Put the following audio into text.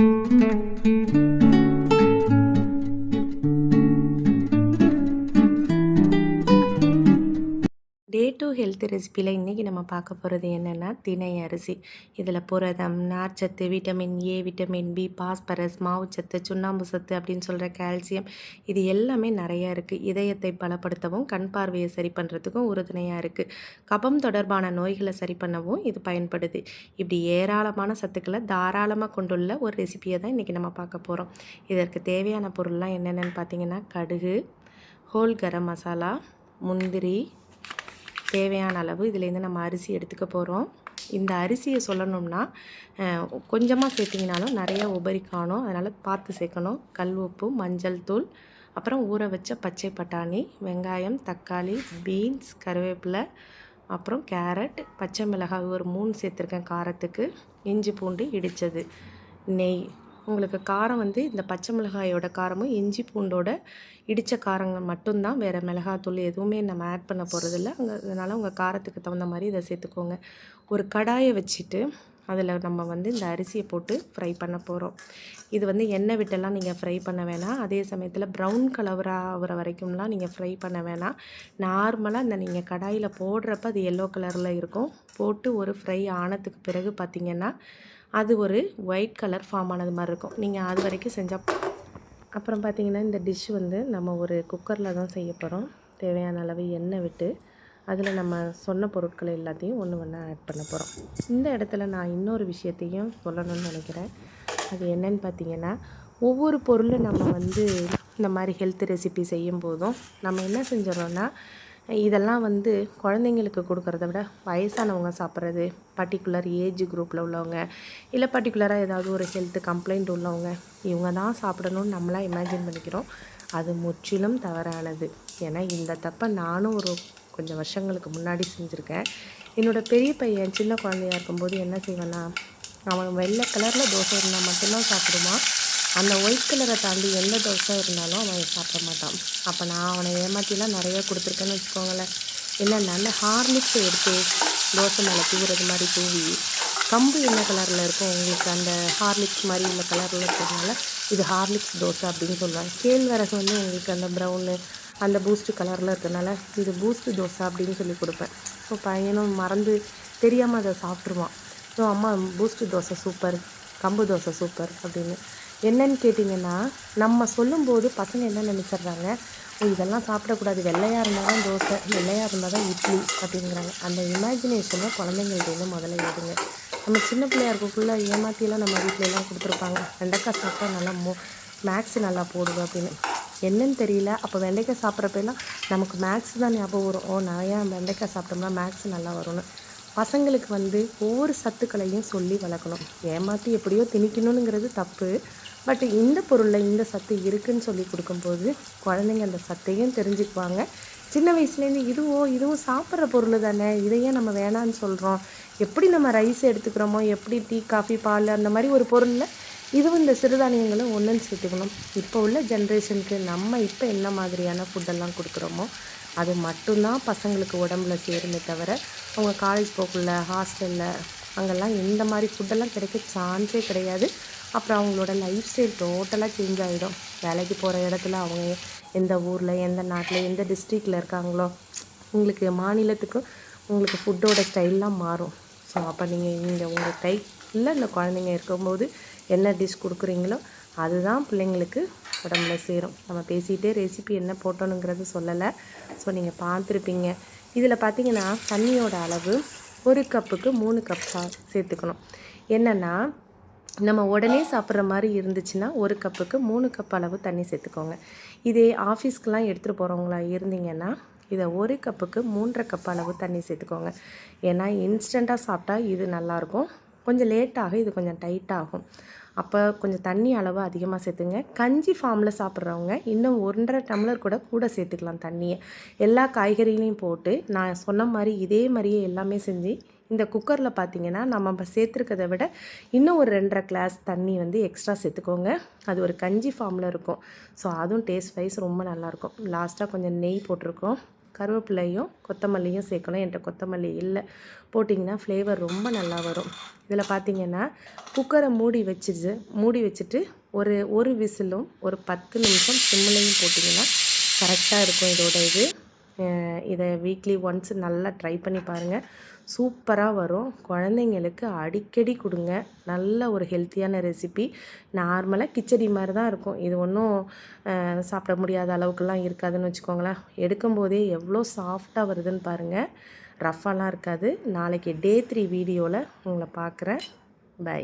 thank you health ரெசிப்பியில் இன்றைக்கி நம்ம பார்க்க போகிறது என்னென்னா திணை அரிசி. இதில் புரதம் நார்ச்சத்து vitamin A vitamin B phosphorus மாவுச்சத்து சுண்ணாம்பு சத்து அப்படின்னு சொல்கிற கால்சியம் இது எல்லாமே நிறையா இருக்குது இதயத்தை பலப்படுத்தவும் கண் பார்வையை சரி பண்ணுறதுக்கும் உறுதுணையாக இருக்குது கபம் தொடர்பான நோய்களை சரி பண்ணவும் இது பயன்படுது. இப்படி ஏராளமான சத்துக்களை தாராளமாக கொண்டுள்ள ஒரு ரெசிப்பியை தான் இன்றைக்கி நம்ம பார்க்க போகிறோம் இதற்கு தேவையான பொருள்லாம் என்னென்னு பார்த்தீங்கன்னா கடுகு ஹோல் கரம் மசாலா முந்திரி தேவையான அளவு இதுலேருந்து நம்ம அரிசி எடுத்துக்க போகிறோம். இந்த அரிசியை சொல்லணும்னா கொஞ்சமாக சேர்த்திங்கனாலும் நிறைய உபரி காணும். அதனால் பார்த்து சேர்க்கணும். கல் உப்பு மஞ்சள் தூள் அப்புறம் ஊற வச்ச பச்சை பட்டாணி வெங்காயம் தக்காளி பீன்ஸ் கருவேப்பிலை அப்புறம் கேரட் பச்சை மிளகாய் ஒரு மூணு சேர்த்துருக்கேன் காரத்துக்கு. இஞ்சி பூண்டு இடித்தது. நெய் உங்களுக்கு காரம் வந்து இந்த பச்சை மிளகாயோட காரமும் இஞ்சி பூண்டோட இடித்த காரங்கள் மட்டும்தான். வேறு மிளகாத்தூள் எதுவுமே நம்ம ஆட் பண்ண போகிறதில்ல அங்கே அதனால் உங்கள் காரத்துக்கு தகுந்த மாதிரி இதை சேர்த்துக்கோங்க. ஒரு கடாயை வச்சுட்டு அதில் நம்ம வந்து இந்த அரிசியை போட்டு ஃப்ரை பண்ண போகிறோம் இது வந்து எண்ணெய் விட்டெல்லாம் நீங்கள் ஃப்ரை பண்ண வேணாம். அதே சமயத்தில் ப்ரௌன் கலராக ஆகிற வரைக்கும்லாம் நீங்கள் ஃப்ரை பண்ண வேணாம். நார்மலாக இந்த நீங்கள் கடாயில் போடுறப்ப அது எல்லோ கலரில் இருக்கும். போட்டு ஒரு ஃப்ரை ஆனதுக்கு பிறகு பார்த்திங்கன்னா அது ஒரு ஒயிட் கலர் ஃபார்ம் ஆனது மாதிரி இருக்கும். நீங்கள் அது வரைக்கும் செஞ்சால் அப்புறம் பார்த்திங்கன்னா இந்த டிஷ் வந்து நம்ம ஒரு குக்கரில் தான் செய்ய போகிறோம் தேவையான அளவு எண்ணெய் விட்டு அதில் நம்ம சொன்ன பொருட்கள் எல்லாத்தையும் ஒன்று ஒன்றா ஆட் பண்ண போகிறோம் இந்த இடத்துல நான் இன்னொரு விஷயத்தையும் சொல்லணும்னு நினைக்கிறேன். அது என்னன்னு பார்த்தீங்கன்னா ஒவ்வொரு பொருளும் நம்ம வந்து இந்த மாதிரி ஹெல்த் ரெசிபி செய்யும் போதும் நம்ம என்ன செஞ்சிடறோன்னா இதெல்லாம் வந்து குழந்தைங்களுக்கு கொடுக்குறத விட வயசானவங்க சாப்பிட்றது பர்டிகுலர் ஏஜ் குரூப்பில் உள்ளவங்க இல்லை பர்டிகுலராக ஏதாவது ஒரு ஹெல்த் கம்ப்ளைண்ட் உள்ளவங்க இவங்க தான் சாப்பிடணும்னு நம்மளாம் இமேஜின் பண்ணிக்கிறோம். அது முற்றிலும் தவறானது. ஏன்னா இந்த தப்பை நானும் ஒரு கொஞ்சம் வருஷங்களுக்கு முன்னாடி செஞ்சுருக்கேன். என்னோடய பெரிய பையன் சின்ன குழந்தையா இருக்கும்போது என்ன செய்வேன்னா அவன் வெள்ளை கலரில் தோசை இருந்தால் மட்டும்தான் சாப்பிடுவான். அந்த ஒயிட் கலரை தாண்டி எந்த தோசை இருந்தாலும் அவன் சாப்பிட மாட்டான். அப்போ நான் அவனை ஏமாற்றிலாம் நிறைய கொடுத்துருக்கேன்னு வச்சுக்கோங்களேன். இல்லை நல்ல ஹார்லிக்ஸ் எடுத்து தோசை மேலே தூவுறது மாதிரி தூவி கம்பு என்ன கலரில் இருக்கும் உங்களுக்கு அந்த ஹார்லிக்ஸ் மாதிரி உள்ள கலரில் இருக்கிறதுனால இது ஹார்லிக்ஸ் தோசை அப்படின்னு சொல்லுவாங்க. கேழ்வரகு வந்து உங்களுக்கு அந்த ப்ரௌனு அந்த பூஸ்ட்டு கலரில் இருக்கிறதுனால இது பூஸ்ட்டு தோசை அப்படின்னு சொல்லி கொடுப்பேன். ஸோ பையனும் மறந்து தெரியாமல் அதை சாப்பிட்ருவான் ஸோ அம்மா பூஸ்ட்டு தோசை சூப்பர் கம்பு தோசை சூப்பர் அப்படின்னு. என்னன்னு கேட்டிங்கன்னா நம்ம சொல்லும்போது பசங்க என்ன நினச்சிட்றாங்க? இதெல்லாம் சாப்பிடக்கூடாது. வெள்ளையாக இருந்தால் தான் தோசை வெள்ளையாக இருந்தால் தான் இட்லி அப்படிங்கிறாங்க. அந்த இமேஜினேஷனை குழந்தைங்கள்ட்ட முதல்ல எடுங்க நம்ம சின்ன பிள்ளையா இருக்கக்குள்ளே ஏமாத்தியெல்லாம் நம்ம வீட்டிலலாம் கொடுத்துருப்பாங்க. வெண்டைக்காய் சாப்பிட்டா நல்லா மோ மேக்ஸ் நல்லா போடுது அப்படின்னு. என்னன்னு தெரியல. அப்போ வெண்டைக்காய் சாப்பிட்றப்பெல்லாம் நமக்கு மேக்ஸ் தான் ஞாபகம் வரும். ஓ நிறையா வெண்டைக்காய் சாப்பிட்டோம்னா மேக்ஸ் நல்லா வரும்னு. பசங்களுக்கு வந்து ஒவ்வொரு சத்துக்களையும் சொல்லி வளர்க்கணும். ஏமாற்றி எப்படியோ திணிக்கணுங்கிறது தப்பு. பட் இந்த பொருளில் இந்த சத்து இருக்குதுன்னு சொல்லி கொடுக்கும்போது குழந்தைங்க அந்த சத்தையும் தெரிஞ்சுக்குவாங்க. சின்ன வயசுலேருந்து இதுவும் இதுவும் சாப்பிட்ற பொருள் தானே. இதையே நம்ம வேணான்னு சொல்கிறோம் எப்படி நம்ம ரைஸ் எடுத்துக்கிறோமோ? எப்படி டீ காஃபி பால் அந்த மாதிரி ஒரு பொருளில் இதுவும் இந்த சிறுதானியங்களும் ஒன்றுன்னு சேர்த்துக்கணும். இப்போ உள்ள ஜென்ரேஷனுக்கு நம்ம இப்போ என்ன மாதிரியான ஃபுட்டெல்லாம் கொடுக்குறோமோ அது மட்டும்தான் பசங்களுக்கு உடம்புல சேருமே தவிர அவங்க காலேஜ் போக்குள்ள ஹாஸ்டலில் அங்கெல்லாம் இந்த மாதிரி ஃபுட்டெல்லாம் கிடைக்க சான்ஸே கிடையாது. அப்புறம் அவங்களோட லைஃப் ஸ்டைல் டோட்டலாக சேஞ்ச் ஆகிடும் வேலைக்கு போகிற இடத்துல அவங்க எந்த ஊரில் எந்த நாட்டில் எந்த டிஸ்ட்ரிக்டில் இருக்காங்களோ உங்களுக்கு மாநிலத்துக்கும் உங்களுக்கு ஃபுட்டோட ஸ்டைல்லாம் மாறும். ஸோ அப்போ நீங்கள் இங்கே உங்கள் கையில் இந்த குழந்தைங்க இருக்கும்போது என்ன டிஷ் கொடுக்குறீங்களோ அதுதான் பிள்ளைங்களுக்கு உடம்புல சேரும். நம்ம பேசிகிட்டே ரெசிபி என்ன போட்டோனுங்கிறது சொல்லலை. ஸோ நீங்கள் பார்த்துருப்பீங்க. இதில் பார்த்தீங்கன்னா தண்ணியோட அளவு ஒரு கப்புக்கு மூணு கப் சா சேர்த்துக்கணும். என்னென்னா நம்ம உடனே சாப்பிட்ற மாதிரி இருந்துச்சுன்னா ஒரு கப்புக்கு மூணு கப் அளவு தண்ணி சேர்த்துக்கோங்க. இதே ஆஃபீஸ்க்கெலாம் எடுத்துகிட்டு போகிறவங்களா இருந்தீங்கன்னா இதை ஒரு கப்புக்கு மூன்றரை கப் அளவு தண்ணி சேர்த்துக்கோங்க. ஏன்னா இன்ஸ்டண்ட்டாக சாப்பிட்டா இது நல்லாயிருக்கும் கொஞ்சம் லேட்டாக இது கொஞ்சம் டைட்டாகும் அப்போ கொஞ்சம் தண்ணி அளவு அதிகமாக சேர்த்துங்க. கஞ்சி ஃபார்மில் சாப்பிட்றவங்க இன்னும் ஒன்றரை டம்ளர் கூட கூட சேர்த்துக்கலாம் தண்ணியை. எல்லா காய்கறிகளையும் போட்டு நான் சொன்ன மாதிரி இதே மாதிரியே எல்லாமே செஞ்சு இந்த குக்கரில் பார்த்தீங்கன்னா நம்ம சேர்த்துருக்கதை விட இன்னும் ஒரு ரெண்டரை கிளாஸ் தண்ணி வந்து எக்ஸ்ட்ரா சேர்த்துக்கோங்க. அது ஒரு கஞ்சி ஃபார்மில் இருக்கும். ஸோ அதுவும் டேஸ்ட் வைஸ் ரொம்ப நல்லாயிருக்கும் லாஸ்ட்டாக கொஞ்சம் நெய் போட்டிருக்கோம். கருவேப்பிலையும் கொத்தமல்லியும் சேர்க்கணும். என்கிட்ட கொத்தமல்லி இல்லை. போட்டிங்கன்னா ஃப்ளேவர் ரொம்ப நல்லா வரும். இதில் பார்த்தீங்கன்னா குக்கரை மூடி வச்சுட்டு மூடி வச்சுட்டு ஒரு ஒரு விசிலும் ஒரு பத்து நிமிஷம் சிம்மிலையும் போட்டிங்கன்னா கரெக்டாக இருக்கும் இதோட இது. இதை வீக்லி ஒன்ஸ் நல்லா ட்ரை பண்ணி பாருங்கள் சூப்பராக வரும். குழந்தைங்களுக்கு அடிக்கடி கொடுங்க. நல்ல ஒரு ஹெல்த்தியான ரெசிபி நார்மலாக கிச்சடி மாதிரி தான் இருக்கும். இது ஒன்றும் சாப்பிட முடியாத அளவுக்குலாம் இருக்காதுன்னு வச்சுக்கோங்களேன். எடுக்கும்போதே எவ்வளோ சாஃப்டாக வருதுன்னு பாருங்கள் ரஃபாலாம் இருக்காது. நாளைக்கு டே த்ரீ வீடியோவில் உங்களை பார்க்குறேன். பை